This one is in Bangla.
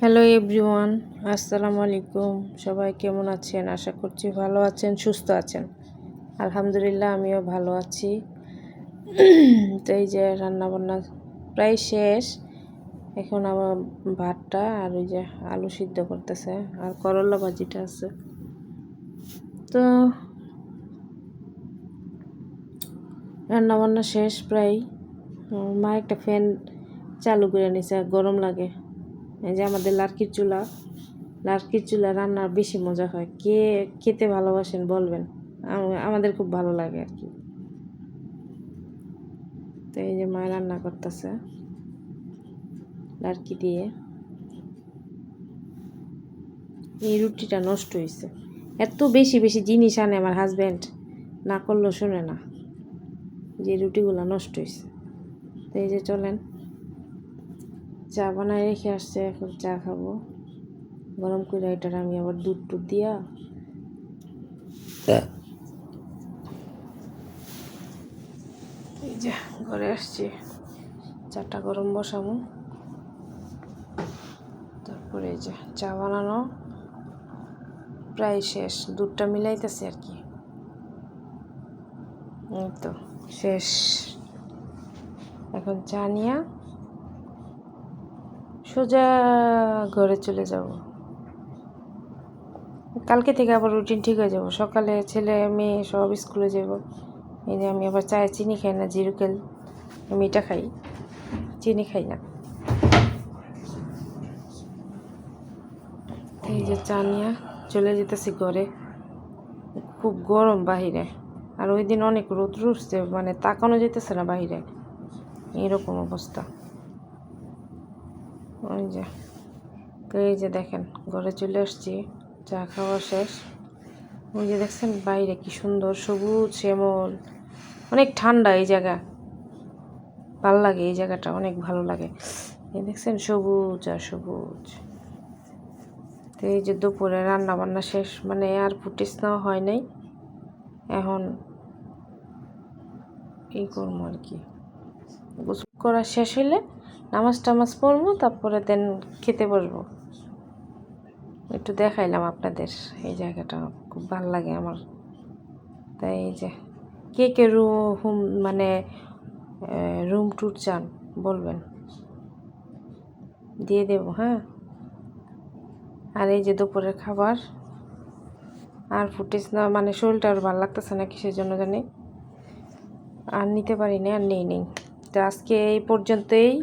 হ্যালো এভরিওয়ান আসসালামু আলাইকুম সবাই কেমন আছেন? আশা করছি ভালো আছেন, সুস্থ আছেন। আলহামদুলিল্লাহ, আমিও ভালো আছি। তো এই যে রান্নাবান্না প্রায় শেষ। এখন আবার ভাতটা আর ওই যে আলু সিদ্ধ করতেছে, আর করলা ভাজিটা আছে। তো রান্নাবান্না শেষ প্রায়। মা একটা ফ্যান চালু করে নিছে, গরম লাগে। এই যে আমাদের লার্কির চুলা লার্কির চুলা রান্নার বেশি মজা হয়। কে খেতে ভালোবাসেন বলবেন? আমাদের খুব ভালো লাগে আর কি। তো এই যে মা রান্না করতেছে লার্কি দিয়ে। এই রুটিটা নষ্ট হয়েছে এত বেশি বেশি জিনিস আনে আমার হাজব্যান্ড না করলেও শুনে না যে রুটিগুলো নষ্ট হয়েছে তো এই যে চলেন। চা বানায় রেখে আসছে এখন চা খাব। গরম করে এটার আমি আবার দুধ টুধ দিয়া এই যে ঘরে আসছি। চাটা গরম বসাবো। তারপরে এই যে চা বানানো প্রায় শেষ। দুধটা মিলাইতেছে আর কি। তো শেষ। এখন চা নিয়া সোজা ঘরে চলে যাব। কালকে থেকে আবার রুটিন ঠিক হয়ে যাব। সকালে ছেলে, মেয়ে সব স্কুলে যাব। এই যে আমি আবার চায়ে চিনি খাই না জিরুকেল আমি এটা খাই, চিনি খাই না। এই যে চা নিয়ে চলে যেতেছি ঘরে। খুব গরম বাহিরে। আর ওই দিন অনেক রোদ উঠছে মানে তাকানো যেতেছে না বাহিরে। এরকম অবস্থা। ওই যে তো এই যে দেখেন, ঘরে চলে আসছি, চা খাওয়া শেষ। ওই যে দেখছেন বাইরে কি সুন্দর সবুজ শ্যামল, অনেক ঠান্ডা এই জায়গা। ভালো লাগে এই জায়গাটা, অনেক ভালো লাগে। এই দেখছেন সবুজ আর সবুজ। তো এই যে দুপুরে রান্না বান্না শেষ মানে আর ফুটেজ নেওয়া হয় নাই। এখন এই করব আর কি? গোসল করা শেষ হলে নামাজ টামাজ পড়ব, তারপরে দেন খেতে বসবো। একটু দেখাইলাম আপনাদের এই জায়গাটা, খুব ভালো লাগে আমার। তাই এই যে, কে কে রুম মানে রুম ট্যুর চান বলবেন। দিয়ে দেব হ্যাঁ? আর এই যে দুপুরের খাবার, আর ফুটেজ না মানে শরীরটা আর ভালো লাগতেছে না কিসের জন্য জানি। আর নিতে পারি পারিনি আর নেই নেই। তো আজকে এই পর্যন্তই।